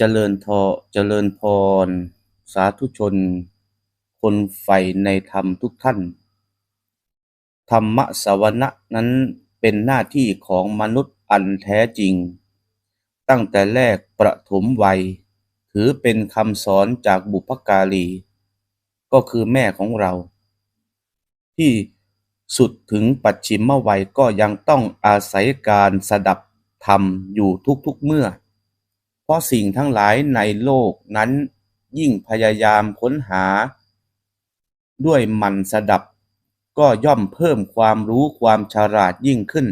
เจริญทอเจริญพร สาธุชน คนใฝ่ในธรรมทุกท่าน ธรรมะสวนะนั้นเป็นหน้าที่ของมนุษย์อันแท้จริง ตั้งแต่แรกประถมวัย ถือเป็นคำสอนจากบุพการี ก็คือแม่ของเรา ที่สุดถึงปัจฉิมวัยก็ยังต้องอาศัยการสดับธรรมอยู่ทุกๆเมื่อ เพราะสิ่งทั้งหลายในโลกนั้นยิ่งพยายามค้นหา ด้วยมันสดับ ก็ย่อมเพิ่มความรู้ความฉลาดยิ่งขึ้น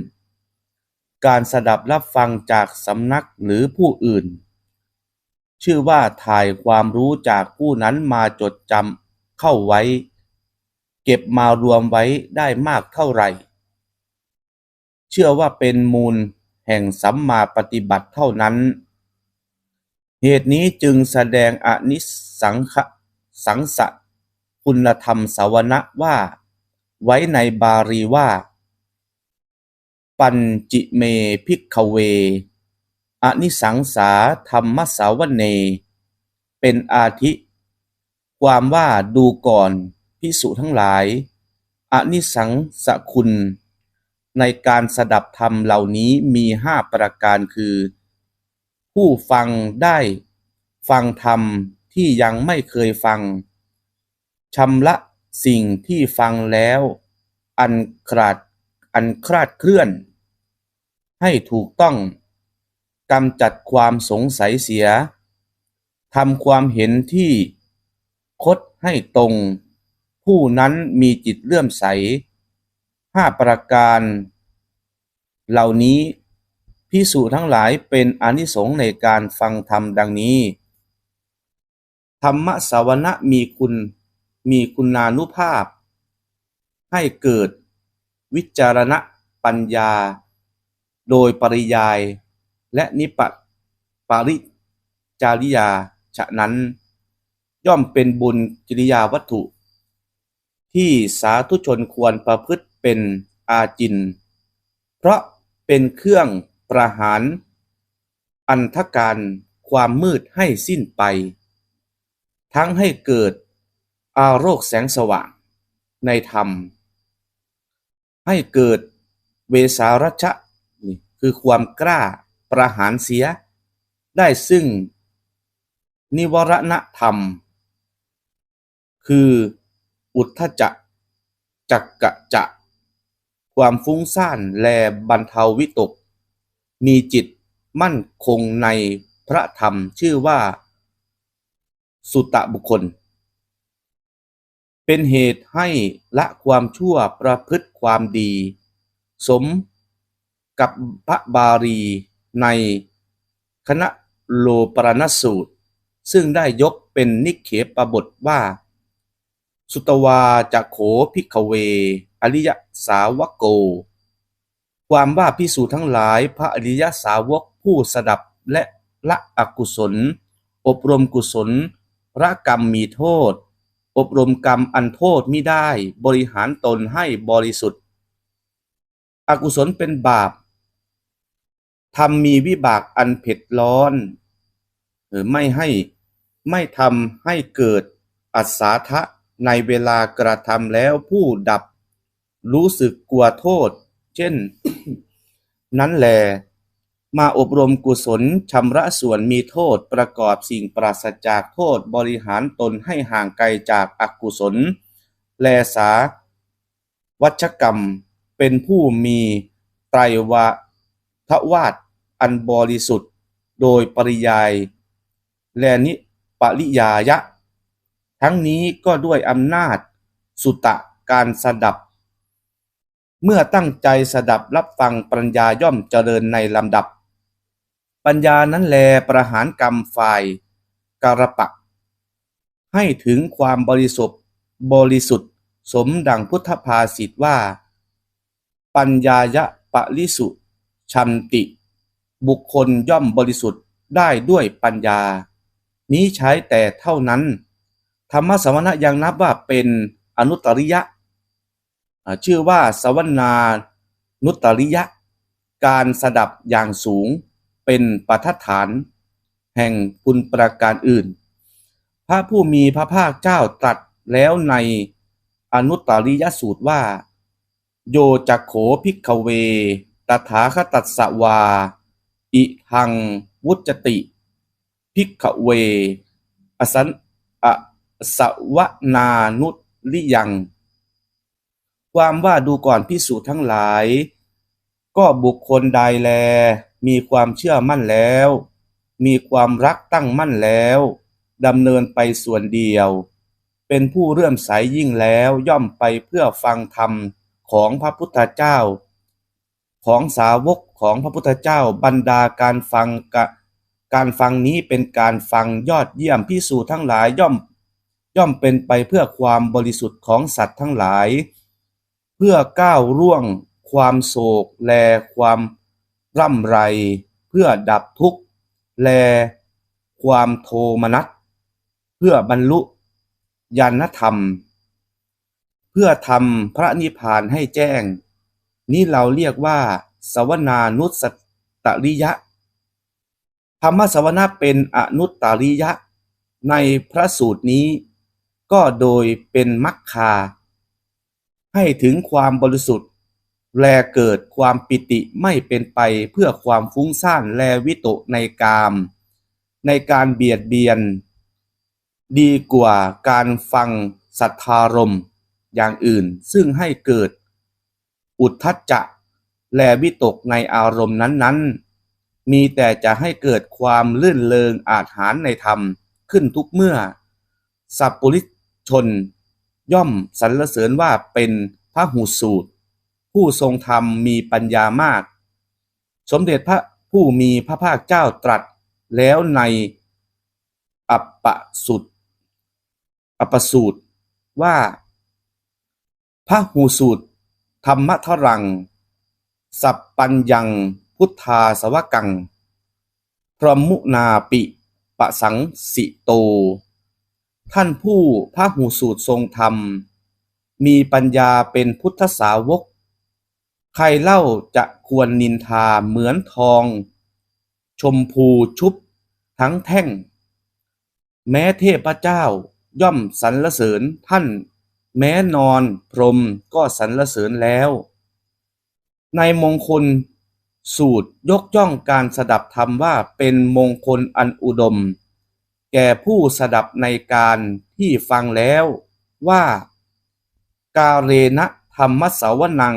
การสดับรับฟังจากสำนักหรือผู้อื่น ชื่อว่าถ่ายความรู้จากผู้นั้นมาจดจำเข้าไว้ เก็บมารวมไว้ได้มากเท่าไหร่ เชื่อว่าเป็นมูลแห่งสัมมาปฏิบัติเท่านั้น เหตุนี้จึงแสดงอนิสังขสังสะคุณธรรมสาวนะว่า ไว้ในบาลีว่า ปัญจิเมพิกเว อนิสังสาธรรมสาวเน เป็นอาทิ ความว่าดูก่อนพิสุทั้งหลาย อนิสังสคุณ ในการสดับธรรมเหล่านี้มีห้าประการคือ ผู้ฟังได้ฟังธรรมที่ยังไม่เคยฟังชำระสิ่งที่ฟังแล้ว อันคลาดอันคลาดเคลื่อน ให้ถูกต้องกำจัดความสงสัยเสียทำความเห็นที่คดให้ตรง ผู้นั้นมีจิตเลื่อมใสห้าประการ เหล่านี้ พิสูจทั้งหลายเป็นอนิสงส์ในการฟังธรรมดังนี้ ธรรมสาวนะมีคุณมีคุณานุภาพ ให้เกิดวิจารณปัญญา โดยปริยายและนิปปาริจาริยาฉะนั้น ย่อมเป็นบุญกิริยาวัตถุ ที่สาธุชนควรประพฤติเป็นอาจิน เพราะเป็นเครื่อง ประหาร อันธการความมืดให้สิ้นไป ทั้งให้เกิดอาโรคแสงสว่างในธรรม ให้เกิดเวสารัชะนี่คือความกล้าประหารเสีย ได้ซึ่ง นิวรณธรรม คืออุทธจักจักกะจะ ความฟุ้งซ่านแลบรรเทาวิตก มีจิตมั่นคงในพระธรรมชื่อว่าสุตตะบุคคล เป็นเหตุให้ละความชั่วประพฤติความดี สมกับพระบาลีในคณะโลปรณสูตร ซึ่งได้ยกเป็นนิเขปบทว่า สุตวาจะโขพิกเว อริยสาวกโก ความว่าพิสูจทั้งหลาย พระอริยสาวกผู้สดับและละอกุศล อบรมกุศลระกรรมมีโทษ อบรมกรรมอันโทษมิได้บริหารตนให้บริสุทธิ์ อกุศลเป็นบาปทำมีวิบากอันเผ็ดร้อนหรือไม่ให้ไม่ทำให้เกิดอัศาทะในเวลากระทำแล้วผู้ดับ รู้สึกกลัวโทษ เช่น นั้นแล มาอบรมกุศลชำระส่วนมีโทษประกอบสิ่งปราศจากโทษบริหารตนให้ห่างไกลจากอกุศล แลสา วัชกรรมเป็นผู้มีไตรวะทวาดอันบริสุทธิ์โดยปริยาย แลนิปริยายะ ทั้งนี้ก็ด้วยอำนาจสุตะการสดับ เมื่อตั้งใจสดับรับฟังปัญญาย่อมเจริญในลำดับ ปัญญานั้นแลประหารกรรมฝ่ายการปัก ให้ถึงความบริสุทธิ์บริสุทธิ์ สมดังพุทธภาษิตว่า ปัญญายะปะลิสุชันติ บุคคลย่อมบริสุทธิ์ได้ด้วยปัญญา นี้ใช้แต่เท่านั้น ธรรมสวนะยังนับว่าเป็นอนุตริยะ ชื่อว่าสวนานุตริยะ การสดับอย่างสูงเป็นปัฐฐาน แห่งคุณประการอื่น พระผู้มีพระภาคเจ้าตรัสแล้วในอนุตริยสูตรว่า โยจักโขภิกเว ตถาคตัสสวา อิหังวุจติภิกเว อสันอสวนานุริยัง ความว่าดูก่อนพิสูจน์ทั้งหลาย ก็บุคคลใดแล มีความเชื่อมั่นแล้ว มีความรักตั้งมั่นแล้วดำเนินไปส่วนเดียว เป็นผู้เรื่อมใสยิ่งแล้วย่อมไปเพื่อฟังธรรมของพระพุทธเจ้า ของสาวกของพระพุทธเจ้าบรรดาการฟังกะการฟังนี้เป็นการฟังยอดเยี่ยมพิสูจน์ทั้งหลายย่อม ย่อมเป็นไปเพื่อความบริสุทธิ์ของสัตว์ทั้งหลาย เพื่อก้าวร่วงความโศกแลความร่ำไร เพื่อดับทุกข์ แลความโทมนัสเพื่อบรรลุญาณธรรม เพื่อทำพระนิพพานให้แจ้ง นี้เราเรียกว่า สวนานุสตริยะ ธรรมสวนาเป็นอนุตตริยะ ในพระสูตรนี้ ก็โดยเป็นมัคคา ให้ถึงความบริสุทธิ์ แลเกิดความปิติไม่เป็นไปเพื่อความฟุ้งซ่านแลวิโตในกาม ในการเบียดเบียน ดีกว่าการฟังสัทธารมณ์อย่างอื่นซึ่งให้เกิด อุทธัจจะแลวิตกในอารมณ์นั้นๆ มีแต่จะให้เกิดความลื่นเลงอาจหารในธรรมขึ้นทุกเมื่อ สัพปุริชน ย่อมสรรเสริญว่าเป็นพระหูสูตร ผู้ทรงธรรมมีปัญญามาก สมเด็จพระผู้มีพระภาคเจ้าตรัสแล้วในอัปปสุตอัปปสูตรว่าพระหูสูตร ธรรมทรัง สัพปัญญังพุทธาสวกัง พรหมุนาปิปะสังสิโต ท่านผู้พระหูสูตรทรงธรรม มีปัญญาเป็นพุทธสาวก ใครเล่าจะควรนินทาเหมือนทอง ชมพูชุบทั้งแท่ง แม้เทพเจ้าย่อมสรรเสริญท่าน แม้นอนพรหมก็สรรเสริญแล้ว ในมงคลสูตรยกย่องการสดับธรรมว่าเป็นมงคลอันอุดม แก่ผู้สดับในการที่ฟังแล้วว่า กาเรนะธรรมสาวนัง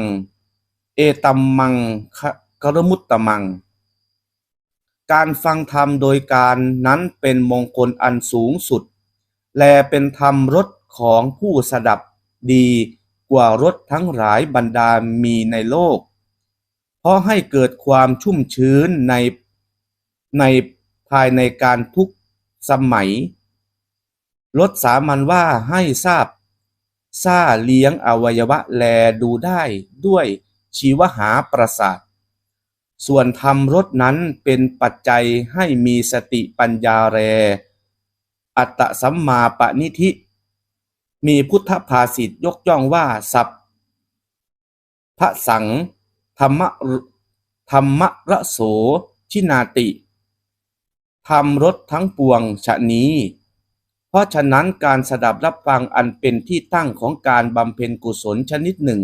เอตัมมังคะกรมุตตมัง การฟังธรรมโดยการนั้นเป็นมงคลอันสูงสุด แลเป็นธรรมรสของผู้สดับดีกว่ารสทั้งหลายบรรดามีในโลก เพราะให้เกิดความชุ่มชื้นในในภายในการทุก สมัยรสสามัญว่าให้ทราบซาเลี้ยงอวัยวะแลดูได้ด้วยชีวหาประสาท ส่วนธรรมรสนั้นเป็นปัจจัยให้มีสติปัญญาแร อัตตสัมมาปณิธิ มีพุทธภาษิตยกย่องว่าสัพพระสังธรรมธรรมระโสชินาติ ทำรสทั้งปวงฉะนี้ เพราะฉะนั้นการสดับรับฟังอันเป็นที่ตั้งของการบำเพ็ญกุศลชนิดหนึ่ง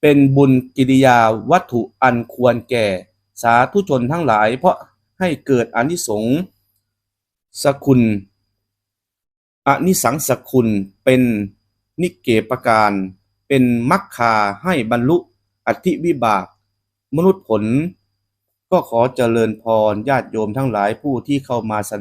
เป็นบุญกิริยาวัตถุอันควรแก่ สาธุชนทั้งหลาย เพราะให้เกิดอนิสงส์สคุณอนิสังสคุณเป็นนิเกปการ เป็นมัคคาให้บรรลุอธิวิบาก มนุษย์ผล ก็ขอเจริญพรญาติโยมทั้งหลายผู้ที่เข้ามาสดับ